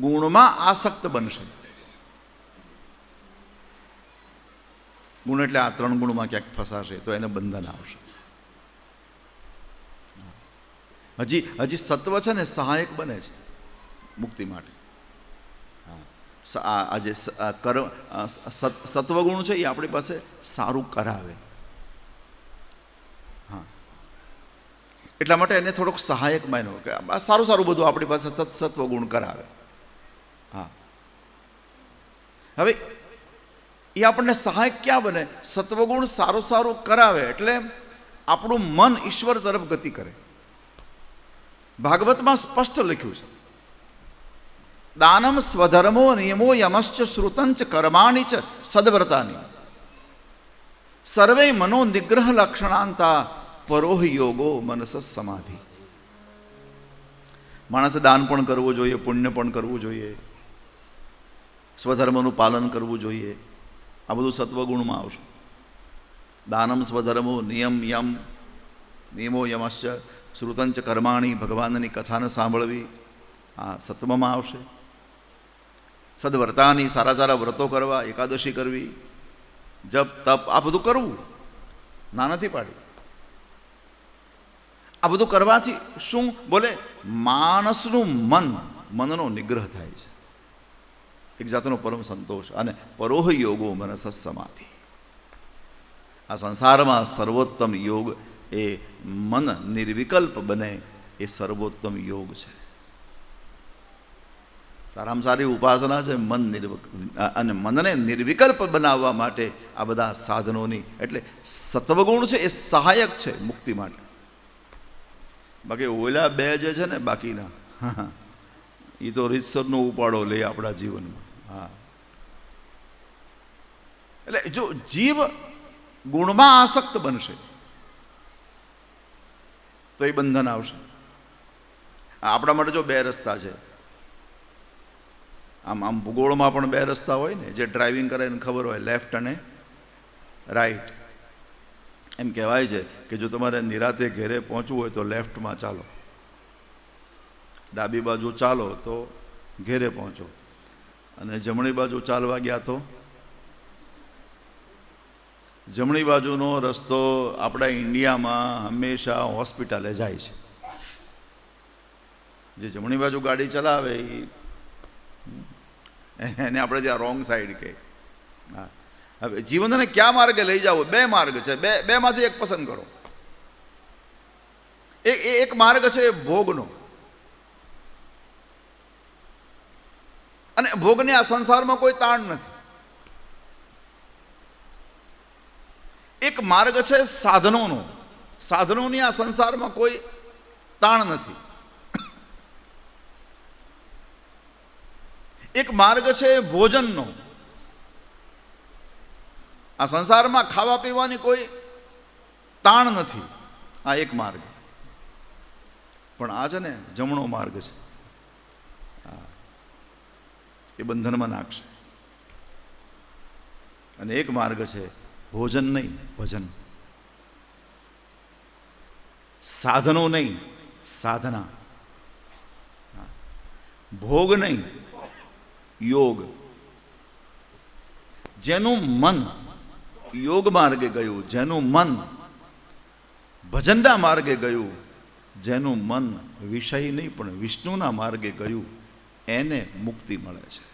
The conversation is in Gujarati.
ગુણમાં આસક્ત બનશે. ગુણ એટલે આ ત્રણ ગુણમાં ક્યાંક ફસાશે તો એને બંધન આવશે. હજી હજી સત્વ છે ને સહાયક બને છે મુક્તિ માટે. હા. સ- આ આ જે સ- આ કર, આ સ- સત- સત્વગુણ છે એ આપણી પાસે સારું કરાવે. હા. એટલા માટે એને થોડોક સહાયક માન્યો કે સારું સારું બધું આપણી પાસે સત, સત્વગુણ કરાવે. હવે એ આપણને સહાયક ક્યાં બને? સત્વગુણ સારું સારું કરાવે એટલે આપણું મન ઈશ્વર તરફ ગતિ કરે. ભાગવતમાં સ્પષ્ટ લખ્યું છે. દાનમ સ્વધર્મો નિયમો યમશ્ચ શ્રુતંચ કર્માણી ચ સદવ્રતાની. સર્વે મનો નિગ્રહ લક્ષણાંતા પરોહ યોગો મનસ સમાધિ. માણસે દાન પણ કરવું જોઈએ, પુણ્ય પણ કરવું જોઈએ. સ્વધર્મનું પાલન કરવું જોઈએ. આ બધું સત્વગુણમાં આવશે. દાનમ સ્વધર્મો નિયમ યમ નિયમો યમશ્ચ શ્રુતંચ કર્માણી ભગવાનની કથાને સાંભળવી આ સત્વમાં આવશે. સદવ્રતાની સારા સારા વ્રતો કરવા, એકાદશી કરવી, જપ, તપ, આ બધું કરવું. ના નથી પાડી. આ બધું કરવાથી શું? બોલે, માણસનું મન, મનનો નિગ્રહ થાય છે. એક જાતનો પરમ સંતોષ અને પરોહ યોગો મનસ સમાધિ. આ સંસારમાં સર્વોત્તમ યોગ એ મન નિર્વિકલ્પ બને એ સર્વોત્તમ યોગ છે. સારામાં સારી ઉપાસના છે મન નિર્વ, અને મનને નિર્વિકલ્પ બનાવવા માટે આ બધા સાધનોની, એટલે સત્વગુણ છે એ સહાયક છે મુક્તિ માટે. બાકી ઓલા બે જે છે ને બાકીના એ તો રીતસરનો ઉપાડો લે આપણા જીવનમાં. હા. એટલે જો જીવ ગુણમાં આસક્ત બનશે, તો એ બંધન આવશે. આપણા માટે જો બે રસ્તા છે. આમ આમ ભૂગોળમાં પણ બે રસ્તા હોય ને, જે ડ્રાઇવિંગ કરે એને ખબર હોય, લેફ્ટ અને રાઈટ એમ કહેવાય છે કે જો તમારે નિરાતે ઘેરે પહોંચવું હોય તો લેફ્ટમાં ચાલો. ડાબી બાજુ ચાલો તો ઘેરે પહોંચો. અને જમણી બાજુ ચાલવા ગયા તો? જમણી બાજુનો રસ્તો આપણા ઇન્ડિયામાં હંમેશા હોસ્પિટલે જાય છે. જે જમણી બાજુ ગાડી ચલાવે એને આપણે ત્યાં રોંગ સાઈડ કહે. હા. હવે જીવનને કયા માર્ગે લઈ જાવ? બે માર્ગ છે. બે, બેમાંથી એક પસંદ કરો. એક માર્ગ છે ભોગનો. અને ભોગને આ સંસારમાં કોઈ તાણ નથી. એક માર્ગ છે સાધનોનો. સાધનોની આ સંસારમાં કોઈ તાણ નથી. એક માર્ગ છે ભોજનનો. આ સંસારમાં ખાવા પીવાની કોઈ તાણ નથી. આ એક માર્ગ. પણ આ છે ને જમણો માર્ગ છે. હા. એ બંધનમાં નાખશે. અને એક માર્ગ છે, ભોજન નહીં, ભજન. સાધનો નહીં, સાધના. ભોગ નહીં, યોગ. જેનું મન યોગ માર્ગે ગયું, જેનું મન ભજનના માર્ગે ગયું, જેનું મન વિષય નહીં, પણ વિષ્ણુના માર્ગે ગયું એને મુક્તિ મળે છે.